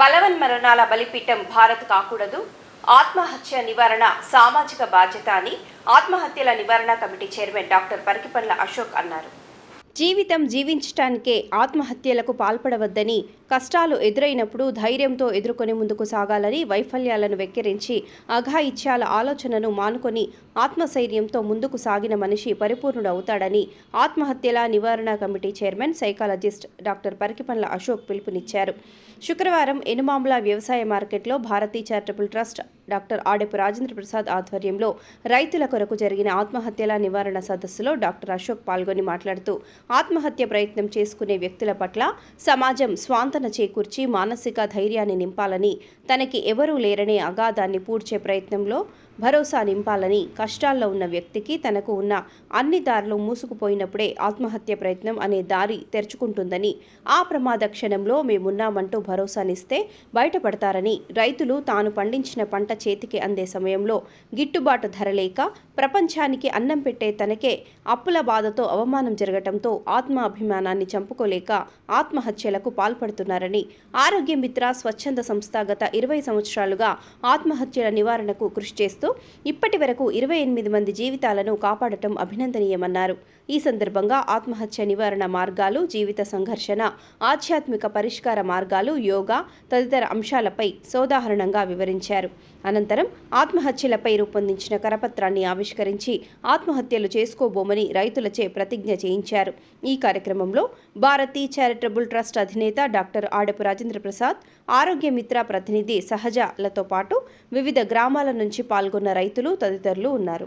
బలవన్ మరణాల బలిపీఠం భారత్ కాకూడదు. ఆత్మహత్య నివారణ సామాజిక బాధ్యత అని ఆత్మహత్యల నివారణ committee chairman doctor Parikipandla Ashok అన్నారు. జీవితం జీవించటానికే ఆత్మహత్యలకు పాల్పడవద్దని కష్టాలు ఎదురైనప్పుడు ధైర్యంతో ఎదుర్కొని ముందుకు సాగాలని వైఫల్యాలను వెక్కిరించి అఘాయిత్యాల ఆలోచనను మానుకొని ఆత్మశైర్యంతో ముందుకు సాగిన మనిషి పరిపూర్ణుడవుతాడని ఆత్మహత్యల నివారణ committee chairman psychologist doctor Parikipandla Ashok పిలుపునిచ్చారు. శుక్రవారం ఎనుమాముల వ్యవసాయ మార్కెట్లో Bharathi charitable trust doctor Adepu Rajendra Prasad ఆధ్వర్యంలో రైతుల కొరకు జరిగిన ఆత్మహత్యల నివారణ సదస్సులో డాక్టర్ అశోక్ పాల్గొని మాట్లాడుతూ ఆత్మహత్య ప్రయత్నం చేసుకునే వ్యక్తుల పట్ల సమాజం స్వాంతన చేకూర్చి మానసిక ధైర్యాన్ని నింపాలని తనకి ఎవరూ లేరనే అగాధాన్ని పూడ్చే ప్రయత్నంలో భరోసా నింపాలని కష్టాల్లో ఉన్న వ్యక్తికి తనకు ఉన్న అన్ని దారులు మూసుకుపోయినప్పుడే ఆత్మహత్య ప్రయత్నం అనే దారి తెరుచుకుంటుందని ఆ ప్రమాద క్షణంలో మేమున్నామంటూ భరోసానిస్తే బయటపడతారని రైతులు తాను పండించిన పంట చేతికి అందే సమయంలో గిట్టుబాటు ధర లేక ప్రపంచానికి అన్నం పెట్టే తనకే అప్పుల బాధతో అవమానం జరగటంతో ఆత్మాభిమానాన్ని చంపుకోలేక ఆత్మహత్యలకు పాల్పడుతున్నారని ఆరోగ్య మిత్ర స్వచ్ఛంద సంస్థ గత ఇరవై సంవత్సరాలుగా ఆత్మహత్యల నివారణకు కృషి చేస్తూ ఇప్పటి వరకు ఇరవై ఎనిమిది మంది జీవితాలను కాపాడటం అభినందనీయమన్నారు. ఈ సందర్భంగా ఆత్మహత్య నివారణ మార్గాలు జీవిత సంఘర్షణ ఆధ్యాత్మిక పరిష్కార మార్గాలు యోగా తదితర అంశాలపై సోదాహరణంగా వివరించారు. అనంతరం ఆత్మహత్యలపై రూపొందించిన కరపత్రాన్ని ఆవిష్కరించి ఆత్మహత్యలు చేసుకోబోమని రైతులచే ప్రతిజ్ఞ చేయించారు. ఈ కార్యక్రమంలో భారతీ చారిటబుల్ ట్రస్ట్ అధినేత డాక్టర్ ఆడపు రాజేంద్ర ప్రసాద్ ఆరోగ్య మిత్ర ప్రతినిధి సహజలతో పాటు వివిధ గ్రామాల నుంచి పాల్గొన్న రైతులు తదితరులు ఉన్నారు.